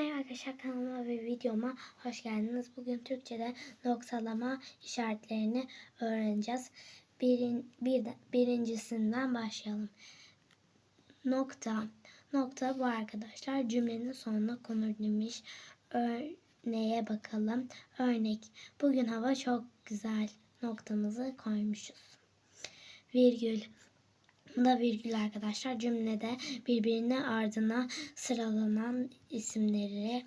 Merhaba arkadaşlar kanalıma ve videoma hoş geldiniz. Bugün Türkçe'de noktalama işaretlerini öğreneceğiz. Birin, bir, birincisinden başlayalım. Nokta. Nokta bu arkadaşlar cümlenin sonuna konur demiş. Örneğe bakalım. Örnek. Bugün hava çok güzel. Noktamızı koymuşuz. Virgül. Da virgül arkadaşlar. Cümlede birbirine ardına sıralanan isimleri,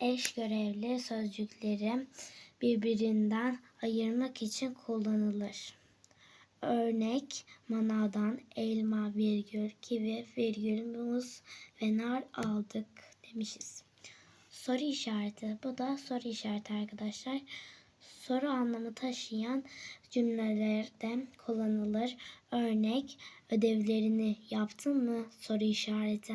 eş görevli sözcükleri birbirinden ayırmak için kullanılır. Örnek manavdan elma virgül kivi virgül muz ve nar aldık demişiz. Soru işareti. Bu da soru işareti arkadaşlar. Soru anlamı taşıyan cümlelerde kullanılır. Örnek ödevlerini yaptın mı? Soru işareti.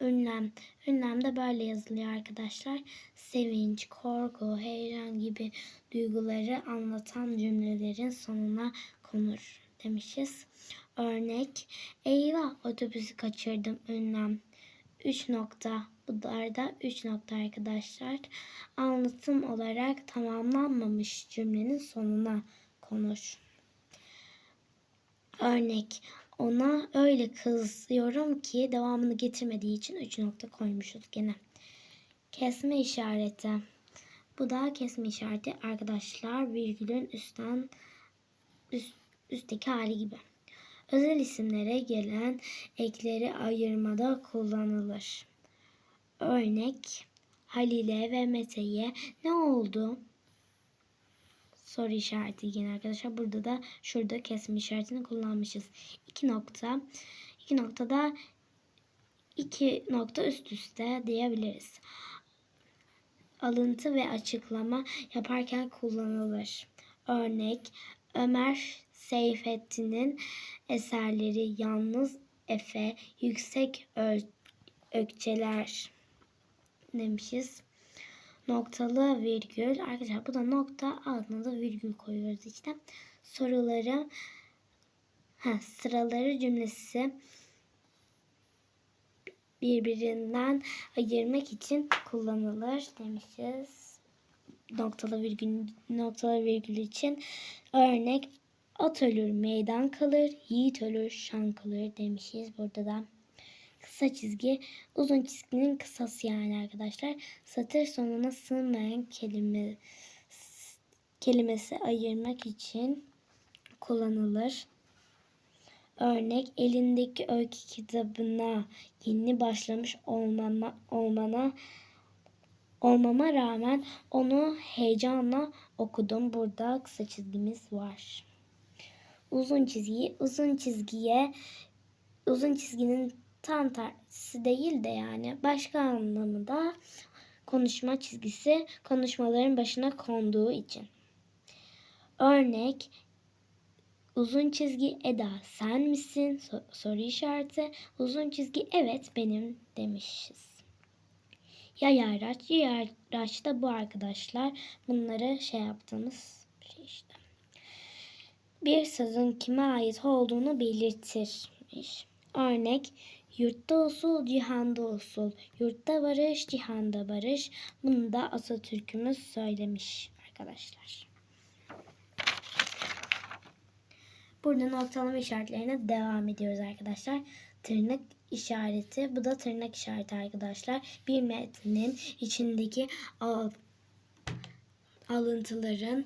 Ünlem. Ünlem de böyle yazılıyor arkadaşlar. Sevinç, korku, heyecan gibi duyguları anlatan cümlelerin sonuna konur demişiz. Örnek eyvah otobüsü kaçırdım ünlem. 3 nokta. Bunlar da 3 nokta arkadaşlar. Anlatım olarak tamamlanmamış cümlenin sonuna konur. Örnek ona öyle kızıyorum ki devamını getirmediği için 3 nokta koymuşuz gene. Kesme işareti. Bu da kesme işareti arkadaşlar virgülün üstten üst, üstteki hali gibi. Özel isimlere gelen ekleri ayırmada kullanılır. Örnek Halil'e ve Mete'ye ne oldu? Soru işareti yine arkadaşlar. Burada da şurada kesme işaretini kullanmışız. İki nokta. İki noktada iki nokta üst üste diyebiliriz. Alıntı ve açıklama yaparken kullanılır. Örnek Ömer Seyfettin'in eserleri yalnız Efe yüksek ökçeler demişiz. Noktalı virgül. Arkadaşlar bu da nokta altına da virgül koyuyoruz işte. Soruları ha, sıraları cümlesi birbirinden ayırmak için kullanılır demişiz. Noktalı virgül noktalı virgül için örnek at ölür meydan kalır, yiğit ölür şan kalır demişiz burada da kısa çizgi uzun çizginin kısası yani arkadaşlar. Satır sonuna sığmayan kelime kelimesi ayırmak için kullanılır. Örnek elindeki öykü kitabına yeni başlamış olmama, olmana olmama rağmen onu heyecanla okudum. Burada kısa çizgimiz var. Uzun çizgi, uzun çizgiye uzun çizginin tam tersi değil de yani başka anlamında konuşma çizgisi konuşmaların başına konduğu için. Örnek uzun çizgi Eda sen misin? soru işareti. Uzun çizgi evet benim demişiz. Ya araç, ya araç da bu arkadaşlar. Bunları şey yaptığımız şey işte. Bir sözün kime ait olduğunu belirtirmiş. Örnek Yurtta usul, cihanda usul. Yurtta barış, cihanda barış. Bunu da Atatürk'ümüz söylemiş arkadaşlar. Burada noktalama işaretlerine devam ediyoruz arkadaşlar. Tırnak işareti. Bu da tırnak işareti arkadaşlar. Bir metnin içindeki alıntıların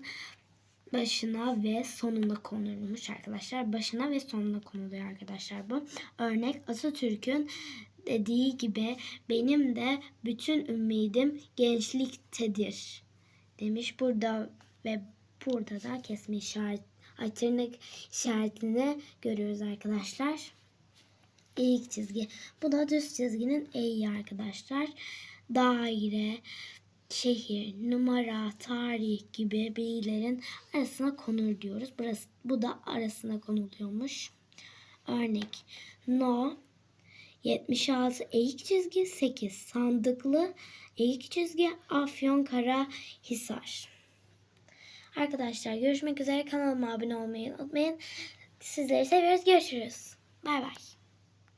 başına ve sonuna konulmuş arkadaşlar. Başına ve sonuna konuluyor arkadaşlar bu. Örnek Atatürk'ün dediği gibi benim de bütün ümidim gençliktedir demiş. Burada ve burada da kesme işaret ay, tırnak işaretini görüyoruz arkadaşlar. İlk çizgi. Bu da düz çizginin eği arkadaşlar. Daire, şehir, numara, tarih gibi bilgilerin arasına konur diyoruz. Burası, bu da arasına konuluyormuş. Örnek No 76 eğik çizgi 8 sandıklı eğik çizgi Afyon Kara Hisar. Arkadaşlar görüşmek üzere kanalıma abone olmayı unutmayın. Sizleri seviyoruz. Görüşürüz. Bay bay.